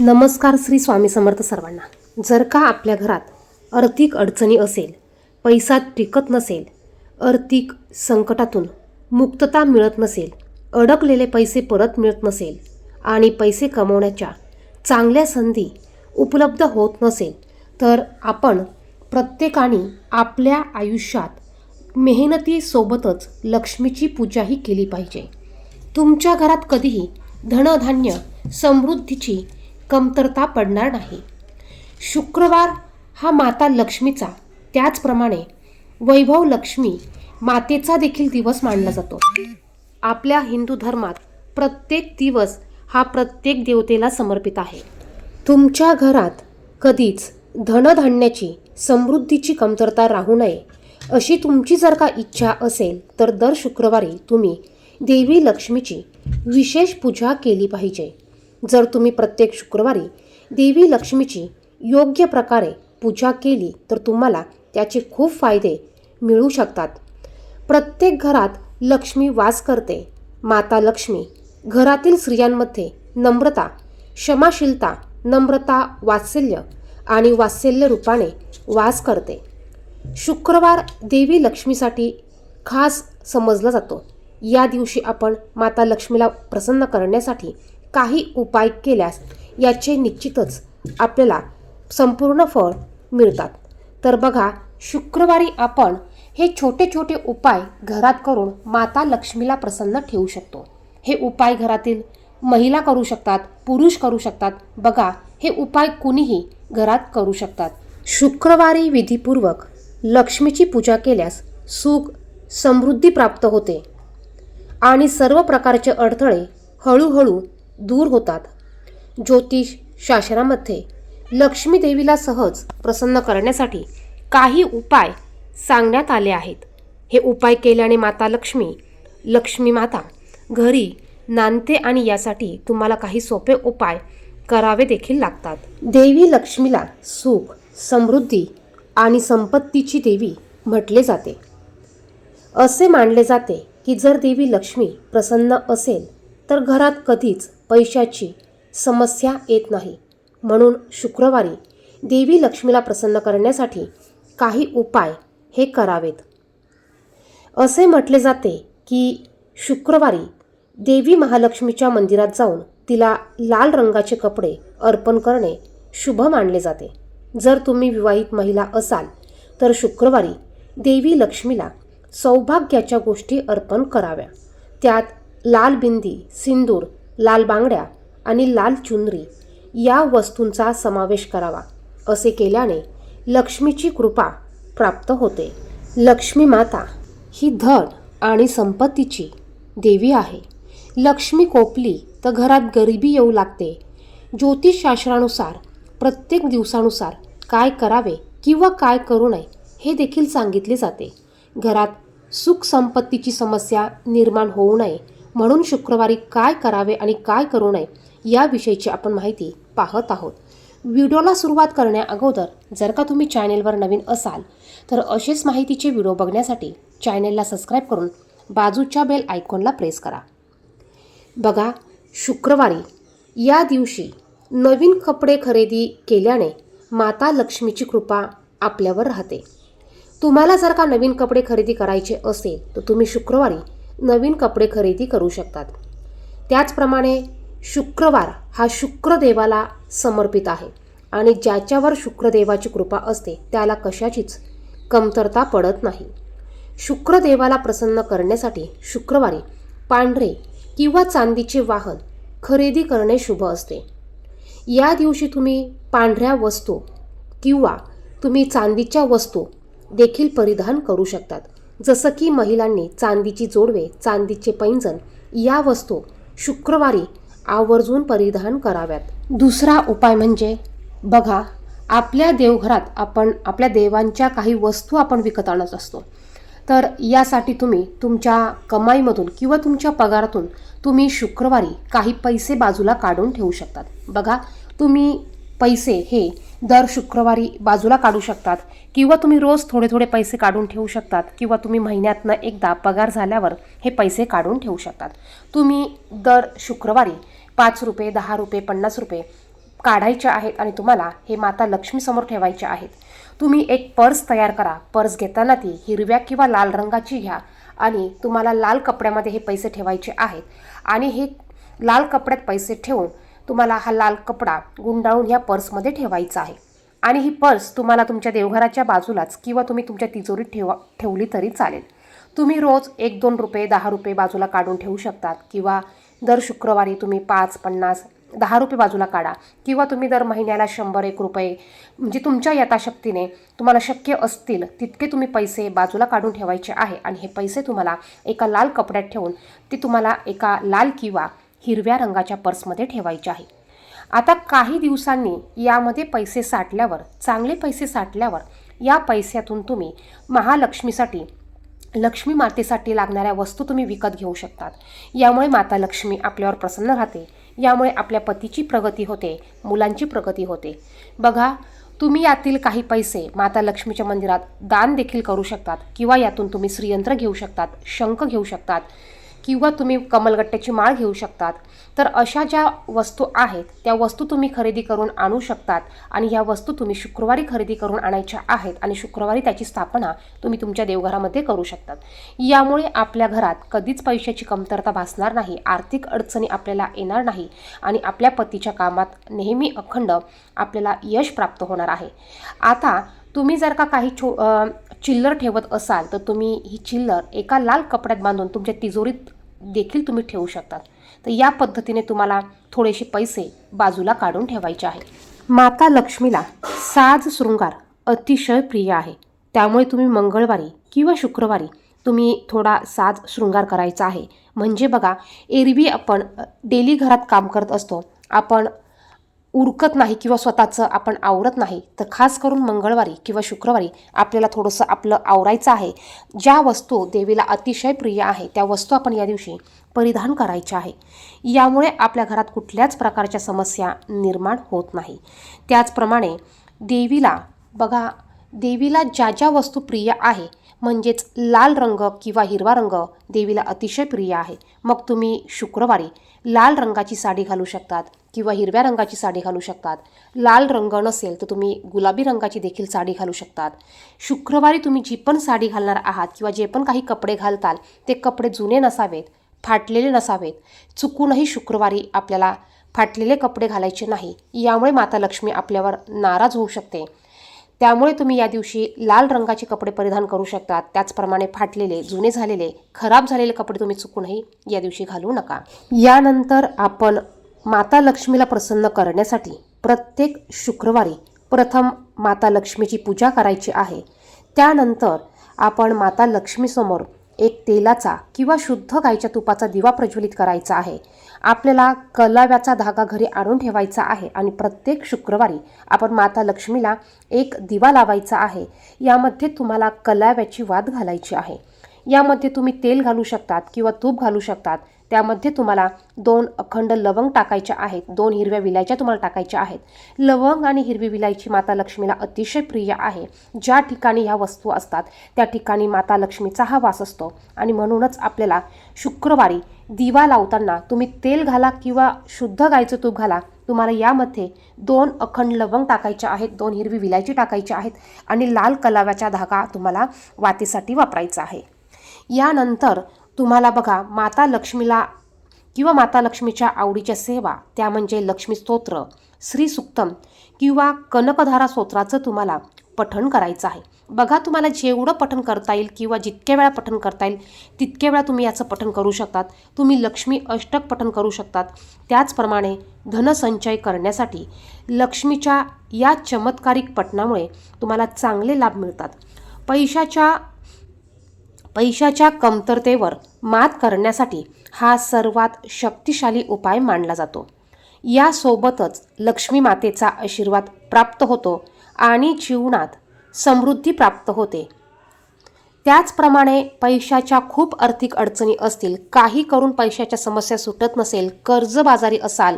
नमस्कार श्री स्वामी समर्थ सर्वांना. जर का आपल्या घरात आर्थिक अडचणी असेल पैसा टिकत नसेल आर्थिक संकटातून मुक्तता मिळत नसेल अडकलेले पैसे परत मिळत नसेल आणि पैसे कमवण्याच्या चांगल्या संधी उपलब्ध होत नसेल तर आपण प्रत्येकाने आपल्या आयुष्यात मेहनतीसोबतच लक्ष्मीची पूजाही केली पाहिजे. तुमच्या घरात कधीही धनधान्य समृद्धीची कमतरता पडणार नाही. शुक्रवार हा माता लक्ष्मीचा त्याचप्रमाणे वैभव लक्ष्मी मातेचा देखील दिवस मानला जातो. आपल्या हिंदू धर्मात प्रत्येक दिवस हा प्रत्येक देवतेला समर्पित आहे. तुमच्या घरात कधीच धनधान्याची समृद्धीची कमतरता राहू नये अशी तुमची जर का इच्छा असेल तर दर शुक्रवारी तुम्ही देवी लक्ष्मीची विशेष पूजा केली पाहिजे. जर तुम्ही प्रत्येक शुक्रवारी देवी लक्ष्मीची योग्य प्रकारे पूजा केली तर तुम्हाला त्याचे खूप फायदे मिळू शकतात. प्रत्येक घरात लक्ष्मी वास करते. माता लक्ष्मी घरातील स्त्रियांमध्ये नम्रता क्षमाशीलता नम्रता वात्सल्य आणि वात्सल्य रूपाने वास करते. शुक्रवार देवी लक्ष्मीसाठी खास समजला जातो. या दिवशी आपण माता लक्ष्मीला प्रसन्न करण्यासाठी काही उपाय केल्यास याचे निश्चितच आपल्याला संपूर्ण फळ मिळतात. तर बघा शुक्रवारी आपण हे छोटे छोटे उपाय घरात करून माता लक्ष्मीला प्रसन्न ठेवू शकतो. हे उपाय घरातील महिला करू शकतात पुरुष करू शकतात. बघा हे उपाय कुणीही घरात करू शकतात. शुक्रवारी विधीपूर्वक लक्ष्मीची पूजा केल्यास सुख समृद्धी प्राप्त होते. आणि सर्व प्रकारचे अडथळे हळूहळू दूर होतात. ज्योतिष शास्त्रामध्ये लक्ष्मी देवीला सहज प्रसन्न करण्यासाठी काही उपाय सांगण्यात आले आहेत. हे उपाय केल्याने माता लक्ष्मी लक्ष्मी माता घरी नांदते आणि यासाठी तुम्हाला काही सोपे उपाय करावे देखील लागतात. देवी लक्ष्मीला सुख समृद्धी आणि संपत्तीची देवी म्हटले जाते. असे मानले जाते की जर देवी लक्ष्मी प्रसन्न असेल तर घरात कधीच पैशाची समस्या येत नाही. म्हणून शुक्रवारी देवी लक्ष्मीला प्रसन्न करण्यासाठी काही उपाय हे करावेत. असे म्हटले जाते की शुक्रवारी देवी महालक्ष्मीच्या मंदिरात जाऊन तिला लाल रंगाचे कपडे अर्पण करणे शुभ मानले जाते. जर तुम्ही विवाहित महिला असाल तर शुक्रवारी देवी लक्ष्मीला सौभाग्याच्या गोष्टी अर्पण कराव्या. त्यात लाल बिंदी सिंदूर लाल बांगड्या आणि लाल चुनरी या वस्तूंचा समावेश करावा असे केल्याने लक्ष्मीची कृपा प्राप्त होते. लक्ष्मी माता ही धन आणि संपत्तीची देवी आहे. लक्ष्मी कोपली तर घरात गरिबी येऊ लागते. ज्योतिषशास्त्रानुसार प्रत्येक दिवसानुसार काय करावे किंवा काय करू नये हे देखील सांगितले जाते. घरात सुख संपत्तीची समस्या निर्माण होऊ नये म्हणून शुक्रवारी काय करावे आणि काय करू नये याविषयीची आपण माहिती पाहत आहोत. व्हिडिओला सुरुवात करण्या अगोदर जर का तुम्ही चॅनेलवर नवीन असाल तर असेच माहितीचे व्हिडिओ बघण्यासाठी चॅनेलला सबस्क्राईब करून बाजूच्या बेल आयकॉनला प्रेस करा. बघा शुक्रवारी या दिवशी नवीन कपडे खरेदी केल्याने माता लक्ष्मीची कृपा आपल्यावर राहते. तुम्हाला जर का नवीन कपडे खरेदी करायचे असेल तर तुम्ही शुक्रवारी नवीन कपडे खरेदी करू शकतात. त्याचप्रमाणे शुक्रवार हा शुक्रदेवाला समर्पित आहे आणि ज्याच्यावर शुक्रदेवाची कृपा असते त्याला कशाचीच कमतरता पडत नाही. शुक्रदेवाला प्रसन्न करण्यासाठी शुक्रवारी पांढरे किंवा चांदीचे वाहन खरेदी करणे शुभ असते. या दिवशी तुम्ही पांढऱ्या वस्तू किंवा तुम्ही चांदीच्या वस्तू देखील परिधान करू शकतात. जसं की महिलांनी चांदीची जोडवे चांदीचे पैंजण या वस्तू शुक्रवारी आवर्जून परिधान कराव्यात. दुसरा उपाय म्हणजे बघा आपल्या देवघरात आपण आपल्या देवांच्या काही वस्तू आपण विकत आणत असतो. तर यासाठी तुम्ही तुमच्या कमाईमधून किंवा तुमच्या पगारातून तुम्ही शुक्रवारी काही पैसे बाजूला काढून ठेवू शकतात. बघा तुम्ही पैसे हे दर शुक्रवारी बाजूला काढू शकतात किंवा तुम्ही रोज थोडे थोडे पैसे काढून ठेवू शकतात किंवा तुम्ही महिन्यातनं एकदा पगार झाल्यावर हे पैसे काढून ठेवू शकतात. तुम्ही दर शुक्रवारी पाच रुपये दहा रुपये पन्नास रुपये काढायचे आहेत आणि तुम्हाला हे माता लक्ष्मीसमोर ठेवायचे आहेत. तुम्ही एक पर्स तयार करा. पर्स घेताना ती हिरव्या किंवा लाल रंगाची घ्या आणि तुम्हाला लाल कपड्यामध्ये हे पैसे ठेवायचे आहेत. आणि हे लाल कपड्यात पैसे ठेवून तुम्हाला हा लाल कपडा गुंडाळून ह्या पर्समध्ये ठेवायचा आहे. आणि ही पर्स तुम्हाला तुमच्या देवघराच्या बाजूलाच किंवा तुम्ही तुमच्या तिजोरीत ठेवा ठेवली तरी चालेल. तुम्ही रोज एक दोन रुपये दहा रुपये बाजूला काढून ठेवू शकतात किंवा दर शुक्रवारी तुम्ही पाच पन्नास दहा रुपये बाजूला काढा किंवा तुम्ही दर महिन्याला शंभर एक रुपये म्हणजे तुमच्या यथाशक्तीने तुम्हाला शक्य असतील तितके तुम्ही पैसे बाजूला काढून ठेवायचे आहे. आणि हे पैसे तुम्हाला एका लाल कपड्यात ठेवून ते तुम्हाला एका लाल किंवा हिरव्या रंगाच्या पर्समध्ये ठेवायचे आहे. आता काही दिवसांनी यामध्ये पैसे साठल्यावर चांगले पैसे साठल्यावर या पैशातून तुम्ही महालक्ष्मीसाठी लक्ष्मी मातेसाठी लागणाऱ्या वस्तू तुम्ही विकत घेऊ शकतात. यामुळे माता लक्ष्मी आपल्यावर प्रसन्न राहते. यामुळे आपल्या पतीची प्रगती होते मुलांची प्रगती होते. बघा तुम्ही यातील काही पैसे माता लक्ष्मीच्या मंदिरात दान देखील करू शकतात किंवा यातून तुम्ही श्रीयंत्र घेऊ शकतात शंख घेऊ शकतात. किंवा तुम्ही कमलगट्ट्याची माळ घेऊ शकतात. तर अशा ज्या वस्तू आहेत त्या वस्तू तुम्ही खरेदी करून आणू शकतात आणि ह्या वस्तू तुम्ही शुक्रवारी खरेदी करून आणायच्या आहेत आणि शुक्रवारी त्याची स्थापना तुम्ही तुमच्या देवघरामध्ये करू शकतात. यामुळे आपल्या घरात कधीच पैशाची कमतरता भासणार नाही आर्थिक अडचणी आपल्याला येणार नाही आणि आपल्या पतीच्या कामात नेहमी अखंड आपल्याला यश प्राप्त होणार आहे. आता तुम्ही जर का काही छो चिल्लर ठेवत असाल तर तुम्ही ही चिल्लर एका लाल कपड्यात बांधून तुमच्या तिजोरीत देखील तुम्ही ठेवू शकतात तर या पद्धतीने तुम्हाला थोडेसे पैसे बाजूला काढून ठेवायचे आहे. माता लक्ष्मीला साज शृंगार अतिशय प्रिय आहे. त्यामुळे तुम्ही मंगळवारी किंवा शुक्रवारी तुम्ही थोडा साज शृंगार करायचा आहे. म्हणजे बघा एरवी आपण डेली घरात काम करत असतो. आपण उरकत नाही किंवा स्वतःचं आपण आवरत नाही तर खास करून मंगळवारी किंवा शुक्रवारी आपल्याला थोडंसं आपलं आवरायचं आहे. ज्या वस्तू देवीला अतिशय प्रिय आहे त्या वस्तू आपण या दिवशी परिधान करायच्या आहे. यामुळे आपल्या घरात कुठल्याच प्रकारच्या समस्या निर्माण होत नाही. त्याचप्रमाणे देवीला बघा देवीला ज्या ज्या वस्तू प्रिय आहे म्हणजेच लाल रंग किंवा हिरवा रंग देवीला अतिशय प्रिय आहे. मग तुम्ही शुक्रवारी लाल रंगाची साडी घालू शकतात किंवा हिरव्या रंगाची साडी घालू शकतात. लाल रंग नसेल तर तुम्ही गुलाबी रंगाची देखील साडी घालू शकतात. शुक्रवारी तुम्ही जी पण साडी घालणार आहात किंवा जे पण काही कपडे घालताल ते कपडे जुने नसावेत फाटलेले नसावेत. चुकूनही शुक्रवारी आपल्याला फाटलेले कपडे घालायचे नाही. यामुळे माता लक्ष्मी आपल्यावर नाराज होऊ शकते. त्यामुळे तुम्ही या दिवशी लाल रंगाचे कपडे परिधान करू शकतात. त्याचप्रमाणे फाटलेले जुने झालेले खराब झालेले कपडे तुम्ही चुकूनही या दिवशी घालू नका. यानंतर आपण माता लक्ष्मीला प्रसन्न करण्यासाठी प्रत्येक शुक्रवारी प्रथम माता लक्ष्मीची पूजा करायची आहे. त्यानंतर आपण माता लक्ष्मीसमोर एक तेलाचा किंवा शुद्ध गाईच्या तुपाचा दिवा प्रज्वलित करायचा आहे. आपल्याला कलाव्याचा धागा घरी आणून ठेवायचा आहे आणि प्रत्येक शुक्रवारी आपण माता लक्ष्मीला एक दिवा लावायचा आहे. यामध्ये तुम्हाला कलाव्याची वाद घालायची आहे. यामध्ये तुम्ही तेल घालू शकतात किंवा तूप घालू शकतात. त्यामध्ये तुम्हाला दोन अखंड लवंग टाकायच्या आहेत. दोन हिरव्या विलायच्या तुम्हाला टाकायच्या आहेत. लवंग आणि हिरवी विलायची माता लक्ष्मीला अतिशय प्रिय आहे. ज्या ठिकाणी ह्या वस्तू असतात त्या ठिकाणी माता लक्ष्मीचा हा वास असतो. आणि म्हणूनच आपल्याला शुक्रवारी दिवा लावताना तुम्ही तेल घाला किंवा शुद्ध गायचं तूप घाला. तुम्हाला यामध्ये दोन अखंड लवंग टाकायच्या आहेत दोन हिरवी विलायची टाकायची आहेत आणि लाल कलाव्याचा धागा तुम्हाला वातीसाठी वापरायचा आहे. यानंतर तुम्हाला बघा माता लक्ष्मीला किंवा माता लक्ष्मीच्या आवडीच्या सेवा त्या म्हणजे लक्ष्मी स्तोत्र श्री सुक्तम किंवा कनकधारा स्तोत्राचं तुम्हाला पठण करायचं आहे. बघा तुम्हाला जेवढं पठण करता येईल किंवा जितक्या वेळा पठण करता येईल तितक्या वेळा तुम्ही याचं पठण करू शकतात. तुम्ही लक्ष्मी अष्टक पठण करू शकतात. त्याचप्रमाणे धनसंचय करण्यासाठी लक्ष्मीच्या या चमत्कारिक पठणामुळे तुम्हाला चांगले लाभ मिळतात. पैशाच्या पैशाच्या कमतरतेवर मात करण्यासाठी हा सर्वात शक्तिशाली उपाय मानला जातो. यासोबतच लक्ष्मी मातेचा आशीर्वाद प्राप्त होतो आणि जीवनात समृद्धी प्राप्त होते. त्याचप्रमाणे पैशाच्या खूप आर्थिक अडचणी असतील काही करून पैशाच्या समस्या सुटत नसेल कर्जबाजारी असाल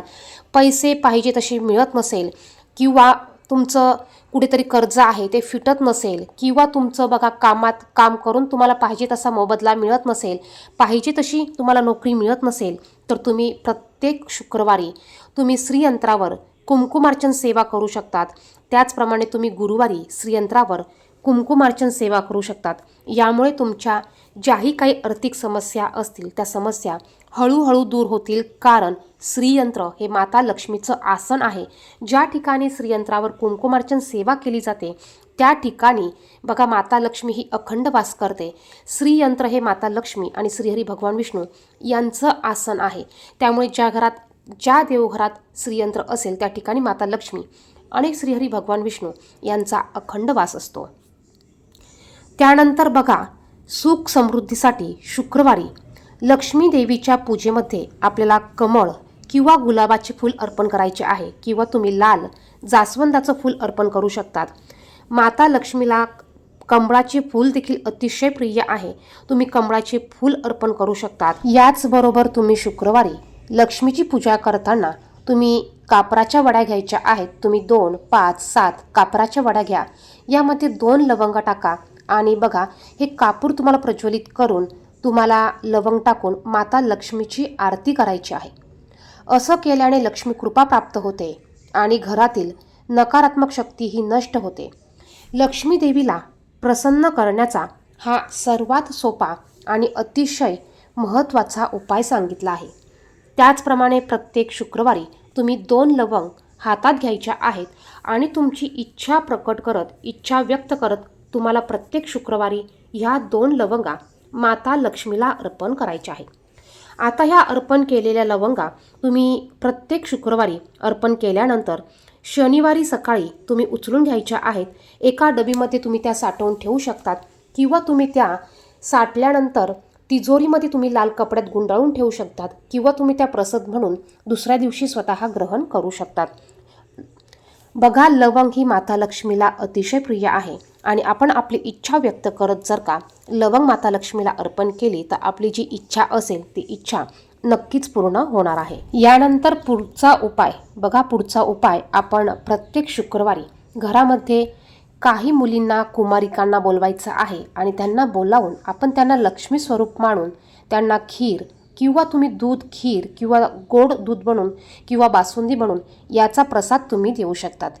पैसे पाहिजे तसे मिळत नसेल किंवा तुमचं कुठेतरी कर्ज आहे ते फिटत नसेल किंवा तुमचं बघा कामात काम करून तुम्हाला पाहिजे तसा मोबदला मिळत नसेल पाहिजे तशी तुम्हाला नोकरी मिळत नसेल तर तुम्ही प्रत्येक शुक्रवारी तुम्ही श्रीयंत्रावर कुंकुमार्चन सेवा करू शकतात. त्याचप्रमाणे तुम्ही गुरुवारी श्रीयंत्रावर कुंकुमार्चन सेवा करू शकतात. यामुळे तुमच्या ज्याही काही आर्थिक समस्या असतील त्या समस्या हळूहळू दूर होतील कारण श्रीयंत्र हे माता लक्ष्मीचं आसन आहे. ज्या ठिकाणी श्रीयंत्रावर कुंकुमार्चन सेवा केली जाते त्या ठिकाणी बघा माता लक्ष्मी ही अखंड वास करते. श्रीयंत्र हे माता लक्ष्मी आणि श्रीहरी भगवान विष्णू यांचं आसन आहे. त्यामुळे ज्या घरात ज्या देवघरात श्रीयंत्र असेल त्या ठिकाणी माता लक्ष्मी आणि श्रीहरी भगवान विष्णू यांचा अखंड वास असतो. त्यानंतर बघा सुख समृद्धीसाठी शुक्रवारी लक्ष्मी देवीच्या पूजेमध्ये आपल्याला कमळ किंवा गुलाबाचे फूल अर्पण करायचे आहे किंवा तुम्ही लाल जास्वंदाचं फूल अर्पण करू शकतात. माता लक्ष्मीला कमळाचे फूल देखील अतिशय प्रिय आहे. तुम्ही कमळाचे फूल अर्पण करू शकतात. याचबरोबर तुम्ही शुक्रवारी लक्ष्मीची पूजा करताना तुम्ही कापराच्या वड्या घ्यायच्या आहेत. तुम्ही दोन पाच सात कापराच्या वड्या घ्या. यामध्ये दोन लवंग टाका आणि बघा हे कापूर तुम्हाला प्रज्वलित करून तुम्हाला लवंग टाकून माता लक्ष्मीची आरती करायची आहे. असं केल्याने लक्ष्मी कृपा प्राप्त होते आणि घरातील नकारात्मक शक्ती ही नष्ट होते. लक्ष्मी देवीला प्रसन्न करण्याचा हा सर्वात सोपा आणि अतिशय महत्त्वाचा उपाय सांगितला आहे. त्याचप्रमाणे प्रत्येक शुक्रवारी तुम्ही दोन लवंग हातात घ्यायच्या आहेत आणि तुमची इच्छा प्रकट करत इच्छा व्यक्त करत तुम्हाला प्रत्येक शुक्रवारी ह्या दोन लवंगा माता लक्ष्मीला अर्पण करायच्या आहे. आता ह्या अर्पण केलेल्या लवंगा तुम्ही प्रत्येक शुक्रवारी अर्पण केल्यानंतर शनिवारी सकाळी तुम्ही उचलून घ्यायच्या आहेत. एका डबीमध्ये तुम्ही त्या साठवून ठेवू शकतात किंवा तुम्ही त्या साठल्यानंतर तिजोरीमध्ये तुम्ही लाल कपड्यात गुंडाळून ठेवू शकतात किंवा तुम्ही त्या प्रसाद म्हणून दुसऱ्या दिवशी स्वतः ग्रहण करू शकतात. बघा लवंग ही माता लक्ष्मीला अतिशय प्रिय आहे. आणि आपण आपली इच्छा व्यक्त करत जर का लवंग माता लक्ष्मीला अर्पण केली तर आपली जी इच्छा असेल ती इच्छा नक्कीच पूर्ण होणार आहे. यानंतर पुढचा उपाय बघा पुढचा उपाय आपण प्रत्येक शुक्रवारी घरामध्ये काही मुलींना कुमारिकांना बोलवायचं आहे आणि त्यांना बोलावून आपण त्यांना लक्ष्मी स्वरूप मानून त्यांना खीर किंवा तुम्ही दूध खीर किंवा गोड दूध बनवून किंवा बासुंदी बनवून याचा प्रसाद तुम्ही देऊ शकतात.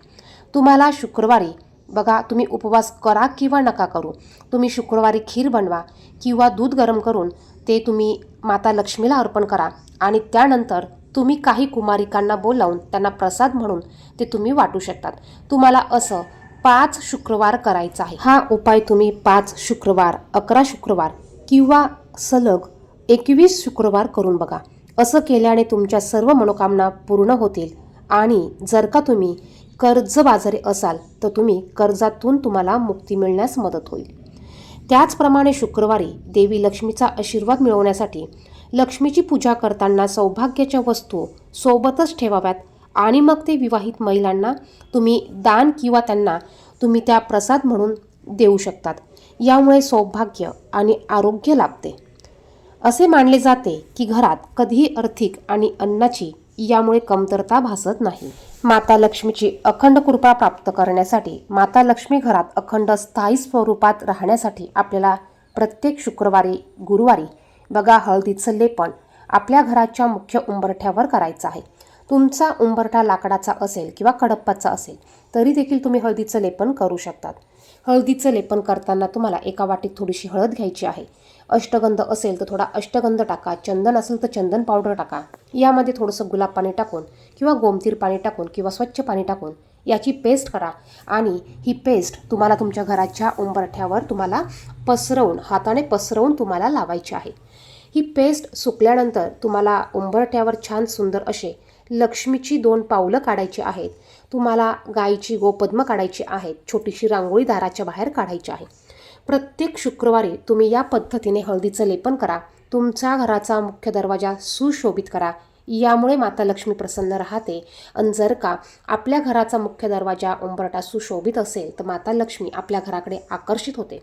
तुम्हाला शुक्रवारी बघा तुम्ही उपवास करा किंवा नका करू. तुम्ही शुक्रवारी खीर बनवा किंवा दूध गरम करून ते तुम्ही माता लक्ष्मीला अर्पण करा आणि त्यानंतर तुम्ही काही कुमारिकांना बोलावून त्यांना प्रसाद म्हणून ते तुम्ही वाटू शकतात. तुम्हाला असं पाच शुक्रवार करायचा आहे. हा उपाय तुम्ही पाच शुक्रवार अकरा शुक्रवार किंवा सलग एकवीस शुक्रवार करून बघा. असं केल्याने तुमच्या सर्व मनोकामना पूर्ण होतील आणि जर का तुम्ही कर्जबाजारी असाल तर तुम्ही कर्जातून तुम्हाला मुक्ती मिळण्यास मदत होईल. त्याचप्रमाणे शुक्रवारी देवी लक्ष्मीचा आशीर्वाद मिळवण्यासाठी लक्ष्मीची पूजा करताना सौभाग्याच्या वस्तू सोबतच ठेवाव्यात आणि मग ते विवाहित महिलांना तुम्ही दान किंवा त्यांना तुम्ही त्या प्रसाद म्हणून देऊ शकतात. यामुळे सौभाग्य आणि आरोग्य लाभते. असे मानले जाते की घरात कधीही आर्थिक आणि अन्नाची यामुळे कमतरता भासत नाही. माता लक्ष्मीची अखंड कृपा प्राप्त करण्यासाठी माता लक्ष्मी घरात अखंड स्थायी स्वरूपात राहण्यासाठी आपल्याला प्रत्येक शुक्रवारी गुरुवारी बघा हळदीचं लेपन आपल्या घराच्या मुख्य उंबरठ्यावर करायचं आहे. तुमचा उंबरठा लाकडाचा असेल किंवा कडप्पाचा असेल तरी देखील तुम्ही हळदीचं लेपन करू शकतात. हळदीचं लेपन करताना तुम्हाला एका वाटीत थोडीशी हळद घ्यायची आहे. अष्टगंध असेल तर थोडा अष्टगंध टाका. चंदन असेल तर चंदन पावडर टाका. यामध्ये थोडंसं गुलाब पाणी टाकून किंवा गोमतीर पाणी टाकून किंवा स्वच्छ पाणी टाकून याची पेस्ट करा. आणि ही पेस्ट तुम्हाला तुमच्या घराच्या उंबरठ्यावर तुम्हाला पसरवून हाताने पसरवून तुम्हाला लावायची आहे. ही पेस्ट सुकल्यानंतर तुम्हाला उंबरठ्यावर छान सुंदर असे लक्ष्मीची दोन पावलं काढायची आहेत. तुम्हाला गायीची गोपद्म काढायची आहेत छोटीशी रांगोळी दाराच्या बाहेर काढायची आहे. प्रत्येक शुक्रवारी तुम्ही या पद्धतीने हळदीचं लेपन करा तुमचा घराचा मुख्य दरवाजा सुशोभित करा. यामुळे माता लक्ष्मी प्रसन्न राहते. आणि जर का आपल्या घराचा मुख्य दरवाजा उंबरटा सुशोभित असेल तर माता लक्ष्मी आपल्या घराकडे आकर्षित होते.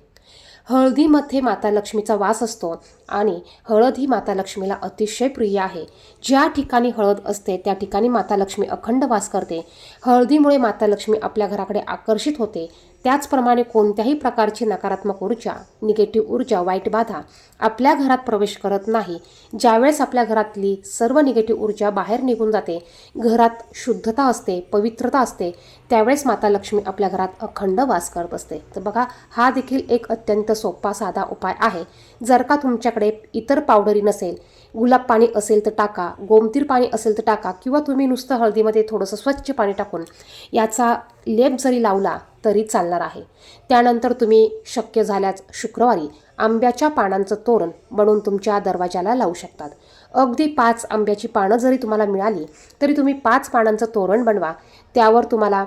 हळदीमध्ये माता लक्ष्मीचा वास असतो आणि हळद ही माता लक्ष्मीला अतिशय प्रिय आहे. ज्या ठिकाणी हळद असते त्या ठिकाणी माता लक्ष्मी अखंड वास करते. हळदीमुळे माता लक्ष्मी आपल्या घराकडे आकर्षित होते. त्याचप्रमाणे कोणत्याही प्रकारची नकारात्मक ऊर्जा निगेटिव्ह ऊर्जा वाईट बाधा आपल्या घरात प्रवेश करत नाही. ज्यावेळेस आपल्या घरातली सर्व निगेटिव्ह ऊर्जा बाहेर निघून जाते घरात शुद्धता असते पवित्रता असते त्यावेळेस माता लक्ष्मी आपल्या घरात अखंड वास करत असते. तर बघा हा देखील एक अत्यंत सोपा साधा उपाय आहे. जर का तुमच्याकडे इतर पावडरी नसेल गुलाब पाणी असेल तर टाका गोमतीर पाणी असेल तर टाका किंवा तुम्ही नुसतं हळदीमध्ये थोडंसं स्वच्छ पाणी टाकून याचा लेप जरी लावला तरी चालणार आहे. त्यानंतर तुम्ही शक्य झाल्यास शुक्रवारी आंब्याच्या पानांचं तोरण बनवून तुमच्या दरवाजाला लावू शकतात. अगदी पाच आंब्याची पानं जरी तुम्हाला मिळाली तरी तुम्ही पाच पानांचं तोरण बनवा. त्यावर तुम्हाला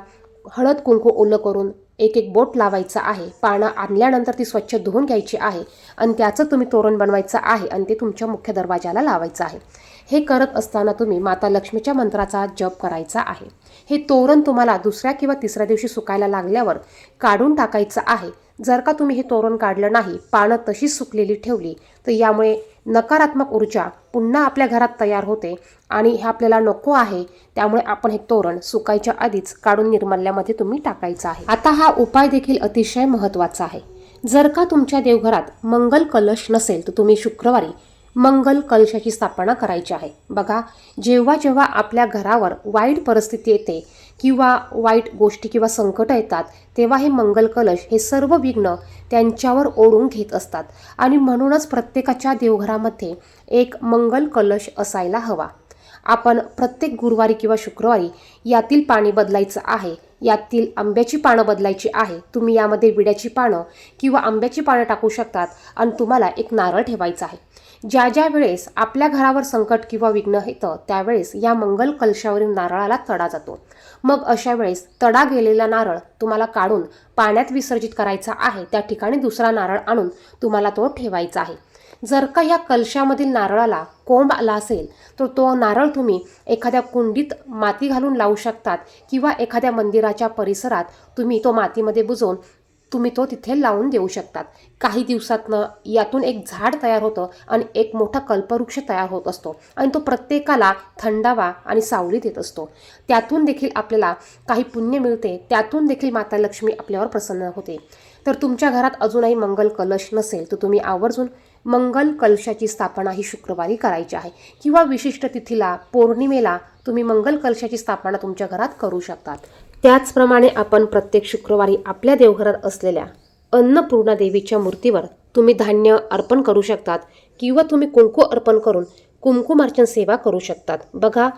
हळद कुंकू ओलं करून एक एक बोट लावायचं आहे. पानं आणल्यानंतर ती स्वच्छ धुवून घ्यायची आहे. आणि त्याचं तुम्ही तोरण बनवायचं आहे. आणि ते तुमच्या मुख्य दरवाजाला लावायचं आहे. हे करत असताना तुम्ही माता लक्ष्मीच्या मंत्राचा जप करायचा आहे. हे तोरण तुम्हाला दुसऱ्या किंवा तिसऱ्या दिवशी सुकायला लागल्यावर काढून टाकायचं आहे. जर का तुम्ही हे तोरण काढलं नाही पानं तशीच सुकलेली ठेवली तर यामुळे नकारात्मक ऊर्जा पुन्हा आपल्या घरात तयार होते आणि हे आपल्याला नको आहे. त्यामुळे आपण हे तोरण सुकायच्या आधीच काढून निर्मल्यामध्ये तुम्ही टाकायचं आहे. आता हा उपाय देखील अतिशय महत्त्वाचा आहे. जर का तुमच्या देवघरात मंगल कलश नसेल तर तुम्ही शुक्रवारी मंगल कलशाची स्थापना करायची आहे. बघा जेव्हा जेव्हा आपल्या घरावर वाईट परिस्थिती येते किंवा वाईट गोष्टी किंवा संकट येतात तेव्हा हे मंगल कलश हे सर्व विघ्न त्यांच्यावर ओढून घेत असतात. आणि म्हणूनच प्रत्येकाच्या देवघरामध्ये एक मंगल कलश असायला हवा. आपण प्रत्येक गुरुवारी किंवा शुक्रवारी यातील पाणी बदलायचं आहे. यातील आंब्याची पानं बदलायची आहे. तुम्ही यामध्ये विड्याची पानं किंवा आंब्याची पानं टाकू शकतात आणि तुम्हाला एक नारळ ठेवायचा आहे. ज्या ज्या वेळेस आपल्या घरावर संकट किंवा विघ्न येतं त्यावेळेस या मंगल कलशावरील नारळाला तडा जातो. मग अशा वेळेस तडा गेलेला नारळ तुम्हाला काढून पाण्यात विसर्जित करायचा आहे. त्या ठिकाणी दुसरा नारळ आणून तुम्हाला तो ठेवायचा आहे. जर का या कलशामधील नारळाला कोंब आला असेल तर तो नारळ तुम्ही एखाद्या कुंडीत माती घालून लावू शकतात किंवा एखाद्या मंदिराच्या परिसरात तुम्ही तो मातीमध्ये बुजवून तुम्ही तो तिथे लावून देऊ शकतात. काही दिवसातनं यातून एक झाड तयार होतं आणि एक मोठा कल्पवृक्ष तयार होत असतो आणि तो प्रत्येकाला थंडावा आणि सावलीत येत असतो. त्यातून देखील आपल्याला काही पुण्य मिळते त्यातून देखील माता लक्ष्मी आपल्यावर प्रसन्न होते. तर तुमच्या घरात अजूनही मंगल कलश नसेल तर तुम्ही आवर्जून मंगल कलशाची स्थापना ही शुक्रवारी करायची आहे. किंवा विशिष्ट तिथीला पौर्णिमेला तुम्ही मंगल कलशाची स्थापना तुमच्या घरात करू शकतात. त्याचप्रमाणे आपण प्रत्येक शुक्रवारी आपल्या देवघरात असलेल्या अन्नपूर्णा देवीच्या मूर्तीवर तुम्ही धान्य अर्पण करू शकतात किंवा तुम्ही कुंकू अर्पण करून कुंकुमार्चन सेवा करू शकतात. बघा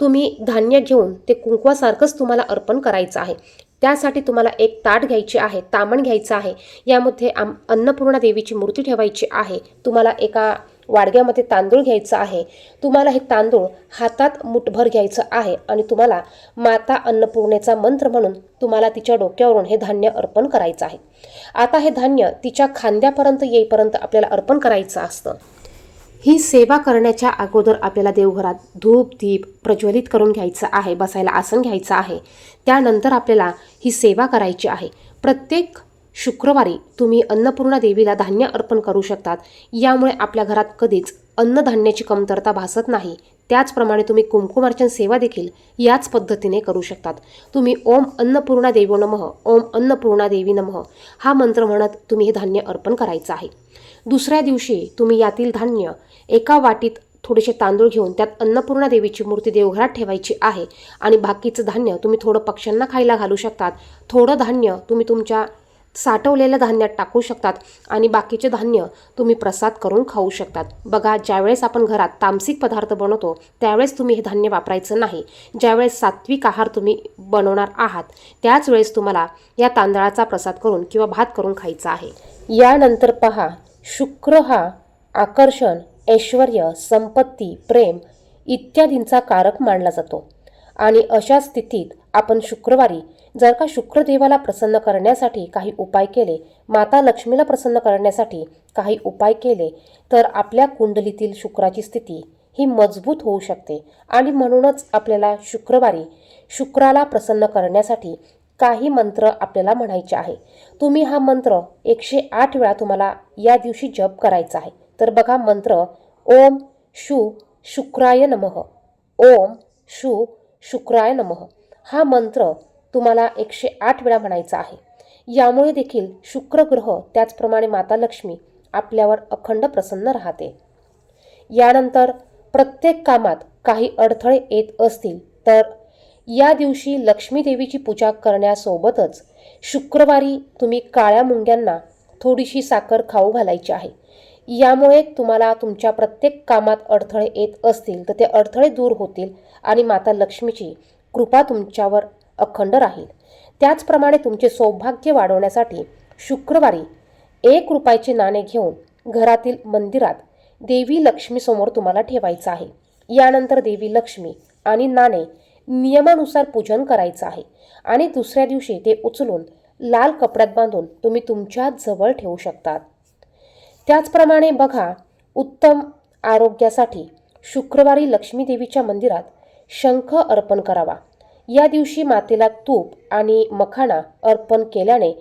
तुम्ही धान्य घेऊन ते कुंकवासारखंच तुम्हाला अर्पण करायचं आहे. त्यासाठी तुम्हाला एक ताट घ्यायचे आहे तामण घ्यायचं आहे. यामध्ये आम अन्नपूर्णा देवीची मूर्ती ठेवायची आहे. तुम्हाला एका वाडग्यामध्ये तांदूळ घ्यायचं आहे. तुम्हाला हे तांदूळ हातात मुठभर घ्यायचं आहे आणि तुम्हाला माता अन्नपूर्णेचा मंत्र म्हणून तुम्हाला तिच्या डोक्यावरून हे धान्य अर्पण करायचं आहे. आता हे धान्य तिच्या खांद्यापर्यंत येईपर्यंत आपल्याला अर्पण करायचं असतं. ही सेवा करण्याच्या अगोदर आपल्याला देवघरात धूप दीप प्रज्वलित करून घ्यायचं आहे बसायला आसन घ्यायचं आहे. त्यानंतर आपल्याला ही सेवा करायची आहे. प्रत्येक शुक्रवारी तुम्ही अन्नपूर्णा देवीला धान्य अर्पण करू शकतात. यामुळे आपल्या घरात कधीच अन्नधान्याची कमतरता भासत नाही. त्याचप्रमाणे तुम्ही कुमकुमार्चन सेवा देखील याच पद्धतीने करू शकतात. तुम्ही ओम अन्नपूर्णा देवो नमः ओम अन्नपूर्णा देवी नमः हा मंत्र म्हणत तुम्ही हे धान्य अर्पण करायचं आहे. दुसऱ्या दिवशी तुम्ही यातील धान्य एका वाटीत थोडेसे तांदूळ घेऊन त्यात अन्नपूर्णा देवीची मूर्ती देवघरात ठेवायची आहे आणि बाकीचं धान्य तुम्ही थोडं पक्ष्यांना खायला घालू शकतात. थोडं धान्य तुम्ही तुमच्या साठवलेल्या धान्यात टाकू शकतात आणि बाकीचे धान्य तुम्ही प्रसाद करून खाऊ शकतात. बघा ज्यावेळेस आपण घरात तामसिक पदार्थ बनवतो त्यावेळेस तुम्ही हे धान्य वापरायचं नाही. ज्यावेळेस सात्विक आहार तुम्ही बनवणार आहात त्याच वेळेस तुम्हाला या तांदळाचा प्रसाद करून किंवा भात करून खायचा आहे. यानंतर पहा शुक्र हा आकर्षण ऐश्वर संपत्ती प्रेम इत्यादींचा कारक मानला जातो. आणि अशा स्थितीत आपण शुक्रवारी जर का शुक्रदेवाला प्रसन्न करण्यासाठी काही उपाय केले माता लक्ष्मीला प्रसन्न करण्यासाठी काही उपाय केले तर आपल्या कुंडलीतील शुक्राची स्थिती ही मजबूत होऊ शकते. आणि म्हणूनच आपल्याला शुक्रवारी शुक्राला प्रसन्न करण्यासाठी काही मंत्र आपल्याला म्हणायचे आहे. तुम्ही हा मंत्र एकशे आठ वेळा तुम्हाला या दिवशी जप करायचा आहे. तर बघा मंत्र ओम शू शुक्राय नमः. ओम शू शुक्राय नमः. हा मंत्र तुम्हाला एकशे आठ वेळा म्हणायचा आहे. यामुळे देखील शुक्रग्रह त्याचप्रमाणे माता लक्ष्मी आपल्यावर अखंड प्रसन्न राहते. यानंतर प्रत्येक कामात काही अडथळे येत असतील तर या दिवशी लक्ष्मी देवीची पूजा करण्यासोबतच शुक्रवारी तुम्ही काळ्या मुंग्यांना थोडीशी साखर खाऊ घालायची आहे. यामुळे तुम्हाला तुमच्या प्रत्येक कामात अडथळे येत असतील तर ते अडथळे दूर होतील आणि माता लक्ष्मीची कृपा तुमच्यावर अखंड राहील. त्याचप्रमाणे तुमचे सौभाग्य वाढवण्यासाठी शुक्रवारी एक रुपयाचे नाणे घेऊन घरातील मंदिरात देवी लक्ष्मीसमोर तुम्हाला ठेवायचं आहे. यानंतर देवी लक्ष्मी आणि नाणे नियमानुसार पूजन करायचं आहे. आणि दुसऱ्या दिवशी ते उचलून लाल कपड्यात बांधून तुम्ही तुमच्या जवळ ठेवू शकतात. त्याचप्रमाणे बघा उत्तम आरोग्यासाठी शुक्रवारी लक्ष्मी देवीच्या मंदिरात शंख अर्पण करावा. या दिवशी मातेला तूप आणि मखाणा अर्पण केल्याने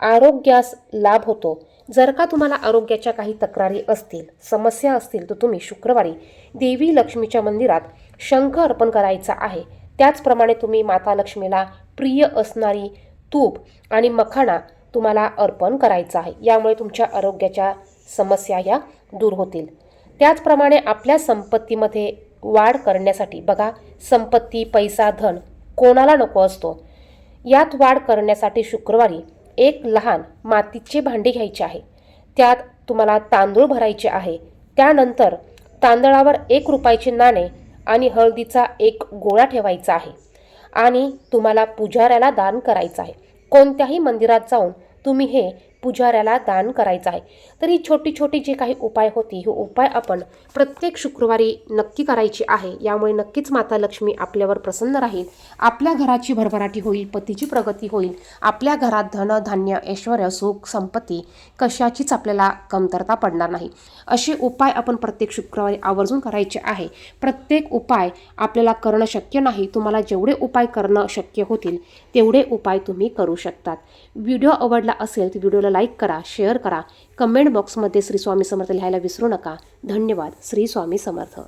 आरोग्यास लाभ होतो. जर का तुम्हाला आरोग्याच्या काही तक्रारी असतील समस्या असतील तर तुम्ही शुक्रवारी देवी लक्ष्मीच्या मंदिरात शंख अर्पण करायचा आहे. त्याचप्रमाणे तुम्ही माता लक्ष्मीला प्रिय असणारी तूप आणि मखाणा तुम्हाला अर्पण करायचा आहे. यामुळे तुमच्या आरोग्याच्या समस्या ह्या दूर होतील. त्याचप्रमाणे आपल्या संपत्तीमध्ये वाढ करण्यासाठी बघा संपत्ती पैसा धन कोणाला नको असतो. यात वाढ करण्यासाठी शुक्रवारी एक लहान मातीचे भांडे घ्यायचे आहे. त्यात तुम्हाला तांदूळ भरायचे आहे. त्यानंतर तांदळावर एक रुपयाचे नाणे आणि हळदीचा एक गोळा ठेवायचा आहे. आणि तुम्हाला पुजाऱ्याला दान करायचं आहे. कोणत्याही मंदिरात जाऊन तुम्ही हे पुजाऱ्याला दान करायचं आहे. तर ही छोटी छोटी जे काही उपाय होती हे उपाय आपण प्रत्येक शुक्रवारी नक्की करायची आहे. यामुळे नक्कीच माता लक्ष्मी आपल्यावर प्रसन्न राहील. आपल्या घराची भरभराटी होईल पतीची प्रगती होईल. आपल्या घरात धन धान्य ऐश्वर सुख संपत्ती कशाचीच आपल्याला कमतरता पडणार नाही. असे उपाय आपण प्रत्येक शुक्रवारी आवर्जून करायचे आहे. प्रत्येक उपाय आपल्याला करणं शक्य नाही तुम्हाला जेवढे उपाय करणं शक्य होतील तेवढे उपाय तुम्ही करू शकतात. व्हिडिओ आवडला असेल तर व्हिडिओला व्हिडिओला लाईक करा शेअर करा. कमेंट बॉक्समध्ये श्री स्वामी समर्थ लिहायला विसरू नका. धन्यवाद. श्री स्वामी समर्थ.